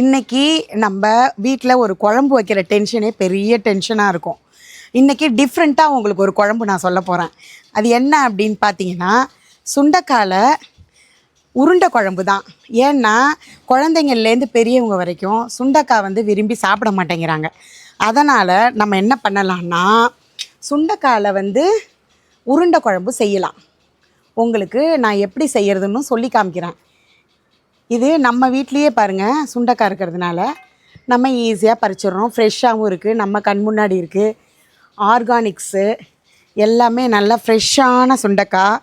இன்னைக்கு நம்ம வீட்டில் ஒரு குழம்பு வைக்கிற டென்ஷனே பெரிய டென்ஷனாக இருக்கும். இன்னைக்கு டிஃப்ரெண்ட்டாக உங்களுக்கு ஒரு குழம்பு நான் சொல்ல போகிறேன் அது என்ன அப்படின்னு பார்த்தீங்கன்னா சுண்டைக்கால உருண்டை குழம்பு தான். ஏன்னா குழந்தைங்கள்லேருந்து பெரியவங்க வரைக்கும் சுண்டைக்காய் வந்து விரும்பி சாப்பிட மாட்டேங்கிறாங்க. அதனால் நம்ம என்ன பண்ணலான்னா சுண்டைக்காயில் வந்து உருண்டை குழம்பு செய்யலாம். உங்களுக்கு நான் எப்படி செய்கிறதுன்னு சொல்லி காமிக்கிறேன். இது நம்ம வீட்லேயே பாருங்கள் சுண்டக்காய் இருக்கிறதுனால நம்ம ஈஸியாக பறிச்சிடுறோம். ஃப்ரெஷ்ஷாகவும் இருக்குது நம்ம கண் முன்னாடி இருக்குது ஆர்கானிக்ஸு எல்லாமே நல்லா ஃப்ரெஷ்ஷான சுண்டைக்காய்.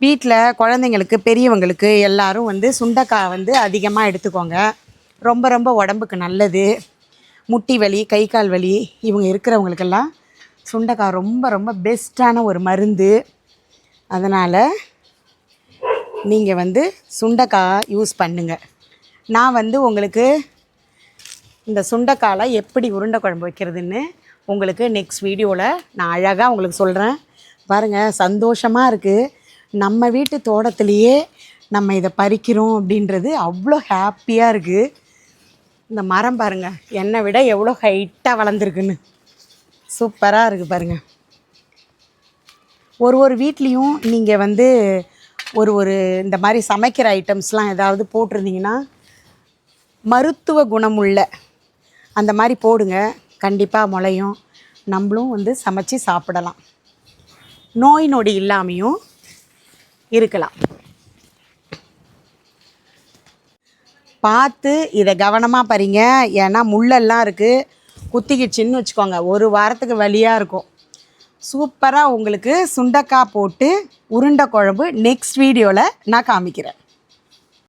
வீட்டில் குழந்தைங்களுக்கு பெரியவங்களுக்கு எல்லோரும் வந்து சுண்டக்காய் வந்து அதிகமாக எடுத்துக்கோங்க. ரொம்ப ரொம்ப உடம்புக்கு நல்லது. முட்டி வலி கை கால் வலி இவங்க இருக்கிறவங்களுக்கெல்லாம் சுண்டைக்காய் ரொம்ப ரொம்ப பெஸ்ட்டான ஒரு மருந்து. அதனால் நீங்கள் வந்து சுண்டைக்காய் யூஸ் பண்ணுங்கள் நான் வந்து உங்களுக்கு இந்த சுண்டைக்காலை எப்படி உருண்டை குழம்பு வைக்கிறதுன்னு உங்களுக்கு நெக்ஸ்ட் வீடியோவில் நான் அழகாக உங்களுக்கு சொல்கிறேன் பாருங்கள் சந்தோஷமாக இருக்குது நம்ம வீட்டு தோட்டத்துலேயே நம்ம இதை பறிக்கிறோம் அப்படின்றது அவ்வளோ ஹாப்பியாக இருக்குது இந்த மரம் பாருங்கள் என்னை விட எவ்வளோ ஹைட்டாக வளர்ந்துருக்குன்னு. சூப்பராக இருக்குது பாருங்கள் ஒரு ஒரு வீட்லேயும் நீங்கள் வந்து ஒரு ஒரு இந்த மாதிரி சமைக்கிற ஐட்டம்ஸ்லாம் ஏதாவது போட்டிருந்தீங்கன்னா மருத்துவ குணமுள்ள அந்த மாதிரி போடுங்க. கண்டிப்பாக முளையும். நம்மளும் வந்து சமைச்சு சாப்பிடலாம். நோய் நொடி இல்லாமையும் இருக்கலாம். பார்த்து இதை கவனமாக பறிங்க. ஏன்னா முள்ளெல்லாம் இருக்குது குத்திக்கிச்சின்னு வச்சுக்கோங்க. ஒரு வாரத்துக்கு வழியாக இருக்கும். சூப்பராக உங்களுக்கு சுண்டக்காய் போட்டு உருண்டை குழம்பு நெக்ஸ்ட் வீடியோவில் நான் காமிக்கிறேன்.